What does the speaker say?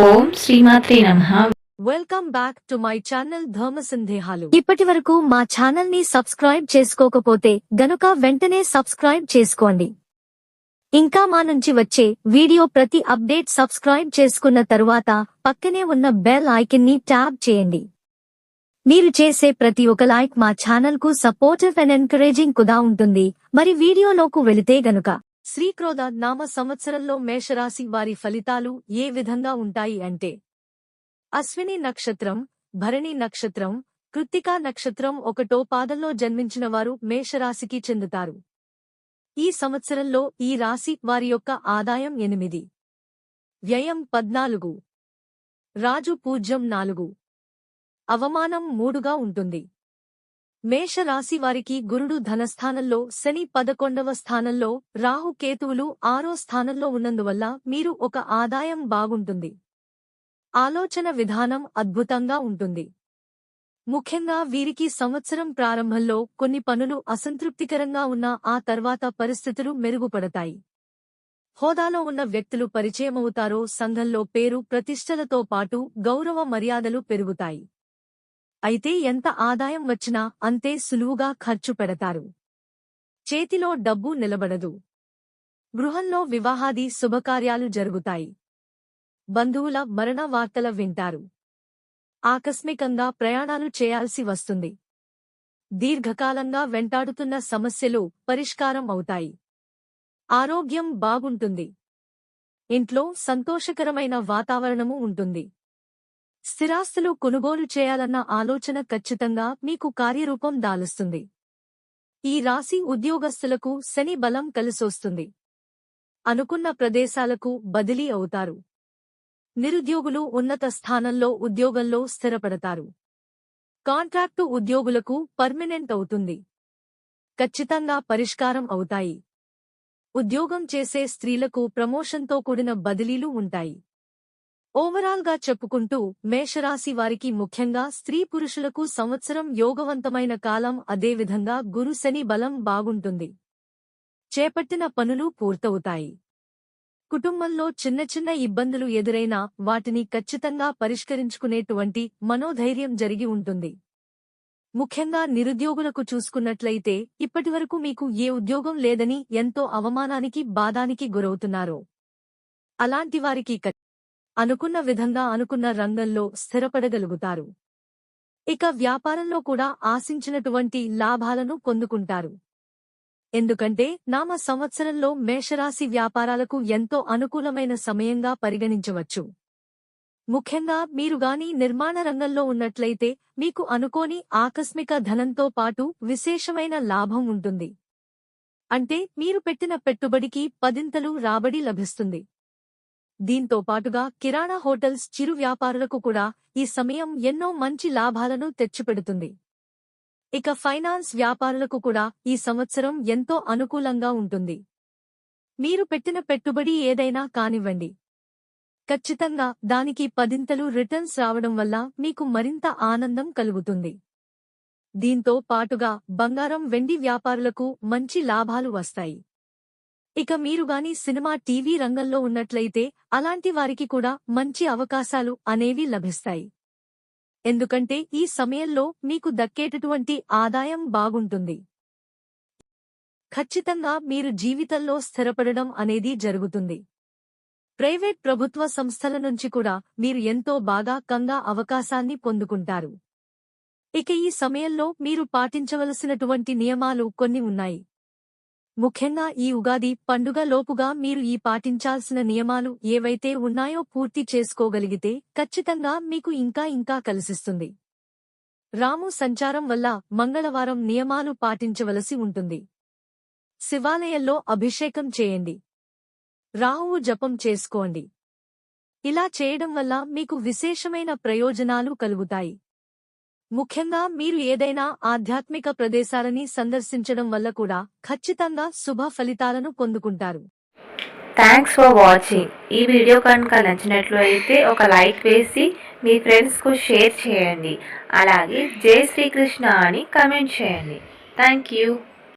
ఓం శ్రీమాత్రే నమ. Welcome back to my channel ధర్మ సందేహాలు ఇప్పటి వరకు మా ఛానల్ని సబ్స్క్రైబ్ చేసుకోకపోతే గనుక వెంటనే సబ్స్క్రైబ్ చేసుకోండి. ఇంకా మా నుంచి వచ్చే వీడియో ప్రతి అప్డేట్ సబ్స్క్రైబ్ చేసుకున్న తరువాత పక్కనే ఉన్న బెల్ ఐకన్ని ట్యాప్ చేయండి. మీరు చేసే ప్రతి ఒక్క లైక్ మా ఛానల్కు సపోర్టివ్ అండ్ ఎంకరేజింగ్ కుదా ఉంటుంది. మరి వీడియోలోకి వెళితే గనుక శ్రీక్రోధ నామ సంవత్సరంలో మేషరాశి వారి ఫలితాలు ఏ విధంగా ఉంటాయి అంటే? అశ్విని నక్షత్రం భరణి నక్షత్రం కృత్తికా నక్షత్రం ఒకటో పాదంలో జన్మించిన వారు మేషరాశికి చెందుతారు. ఈ సంవత్సరంలో ఈ రాశి వారి యొక్క ఆదాయం ఎనిమిది. వ్యయం పద్నాలుగు. రాజు పూజ్యం నాలుగు. అవమానం మూడుగా ఉంటుంది. మేషరాశి వారికి గురుడు ధనస్థానంలో శని పదకొండవ స్థానంలో రాహు కేతువులు ఆరో స్థానంలో ఉన్నందువల్ల మీరు ఒక ఆదాయం బాగుంటుంది. ఆలోచన విధానం అద్భుతంగా ఉంటుంది. ముఖ్యంగా వీరికి సంవత్సరం ప్రారంభంలో కొన్ని పనులు అసంతృప్తికరంగా ఉన్న ఆ తర్వాత పరిస్థితులు మెరుగుపడతాయి. హోదాలో ఉన్న వ్యక్తులు పరిచయమవుతారో సంఘంలో పేరు ప్రతిష్టలతో పాటు గౌరవ మర్యాదలు పెరుగుతాయి. అయితే ఎంత ఆదాయం వచ్చినా అంతే సులువుగా ఖర్చు పెడతారు. చేతిలో డబ్బు నిలబడదు. గృహంలో వివాహాది శుభకార్యాలు జరుగుతాయి. బంధువుల మరణ వార్తల వింటారు. ఆకస్మికంగా ప్రయాణాలు చేయాల్సి వస్తుంది. దీర్ఘకాలంగా వెంటాడుతున్న సమస్యలు పరిష్కారం అవుతాయి. ఆరోగ్యం బాగుంటుంది. ఇంట్లో సంతోషకరమైన వాతావరణము ఉంటుంది. స్థిరాస్తులు కొనుగోలు చేయాలన్న ఆలోచన ఖచ్చితంగా మీకు కార్యరూపం దాలుస్తుంది. ఈ రాశి ఉద్యోగస్తులకు శని బలం కలిసొస్తుంది. అనుకున్న ప్రదేశాలకు బదిలీ అవుతారు. నిరుద్యోగులు ఉన్నత స్థానంలో ఉద్యోగంలో స్థిరపడతారు. కాంట్రాక్టు ఉద్యోగులకు పర్మనెంట్ అవుతుంది. ఖచ్చితంగా పరిష్కారం అవుతాయి. ఉద్యోగం చేసే స్త్రీలకు ప్రమోషన్తో కూడిన బదిలీలు ఉంటాయి. ఓవరాల్గా చెప్పుకుంటూ మేషరాశి వారికి ముఖ్యంగా స్త్రీ పురుషులకు సంవత్సరం యోగవంతమైన కాలం అదేవిధంగా గురుశని బలం బాగుంటుంది. చేపట్టిన పనులు పూర్తవుతాయి. కుటుంబంలో చిన్న చిన్న ఇబ్బందులు ఎదురైనా వాటిని ఖచ్చితంగా పరిష్కరించుకునేటువంటి మనోధైర్యం జరిగి ఉంటుంది. ముఖ్యంగా నిరుద్యోగులకు చూసుకున్నట్లయితే ఇప్పటివరకు మీకు ఏ ఉద్యోగం లేదని ఎంతో అవమానానికి బాధానికి గురవుతున్నారో. అలాంటి వారికి అనుకున్న విధంగా అనుకున్న రంగంలో స్థిరపడగలుగుతారు. ఇక వ్యాపారంలో కూడా ఆశించినటువంటి లాభాలను పొందుకుంటారు. ఎందుకంటే నామ సంవత్సరంలో మేషరాశి వ్యాపారాలకు ఎంతో అనుకూలమైన సమయంగా పరిగణించవచ్చు. ముఖ్యంగా మీరు గాని నిర్మాణ రంగంలో ఉన్నట్లయితే మీకు అనుకోని ఆకస్మిక ధనంతో పాటు విశేషమైన లాభం ఉంటుంది. అంటే మీరు పెట్టిన పెట్టుబడికి పదింతలు రాబడి లభిస్తుంది. దీంతో పాటుగా కిరాణా హోటల్స్ చిరు వ్యాపారులకు కూడా ఈ సమయం ఎన్నో మంచి లాభాలను తెచ్చిపెడుతుంది. ఇక ఫైనాన్స్ వ్యాపారులకు కూడా ఈ సంవత్సరం ఎంతో అనుకూలంగా ఉంటుంది. మీరు పెట్టిన పెట్టుబడి ఏదైనా కానివ్వండి. ఖచ్చితంగా దానికి పదింతలు రిటర్న్స్ రావడం వల్ల మీకు మరింత ఆనందం కలుగుతుంది. దీంతో పాటుగా బంగారం వెండి వ్యాపారులకు మంచి లాభాలు వస్తాయి. ఇక మీరు గాని సినిమా టీవీ రంగంలో ఉన్నట్లయితే అలాంటి వారికి కూడా మంచి అవకాశాలు అనేవి లభిస్తాయి. ఎందుకంటే ఈ సమయంలో మీకు దక్కేటటువంటి ఆదాయం బాగుంటుంది. ఖచ్చితంగా మీరు జీవితంలో స్థిరపడడం అనేది జరుగుతుంది. ప్రైవేట్ ప్రభుత్వ సంస్థల నుంచి కూడా మీరు ఎంతో బాగా కంగా అవకాశాన్ని పొందుకుంటారు. ఇక ఈ సమయంలో మీరు పాటించవలసినటువంటి నియమాలు కొన్ని ఉన్నాయి. ముఖ్యంగా ఈ ఉగాది పండుగ లోపుగా మీరు ఈ పాటించాల్సిన నియమాలు ఏవైతే ఉన్నాయో పూర్తి చేసుకోగలిగితే ఖచ్చితంగా మీకు ఇంకా ఇంకా కలిసిస్తుంది. రాము సంచారం వల్ల మంగళవారం నియమాలు పాటించవలసి ఉంటుంది. శివాలయంలో అభిషేకం చేయండి. రాహువు జపం చేసుకోండి. ఇలా చేయడం వల్ల మీకు విశేషమైన ప్రయోజనాలు కలుగుతాయి. ముఖ్యంగా మీరు ఏదైనా ఆధ్యాత్మిక ప్రదేశాలని సందర్శించడం వల్ల కూడా ఖచ్చితంగా శుభ ఫలితాలను పొందుకుంటారు. థ్యాంక్స్ ఫర్ వాచింగ్ ఈ వీడియో కనుక నచ్చినట్లు అయితే ఒక లైక్ వేసి మీ ఫ్రెండ్స్కు షేర్ చేయండి. అలాగే జై శ్రీకృష్ణ అని కమెంట్ చేయండి. Thank you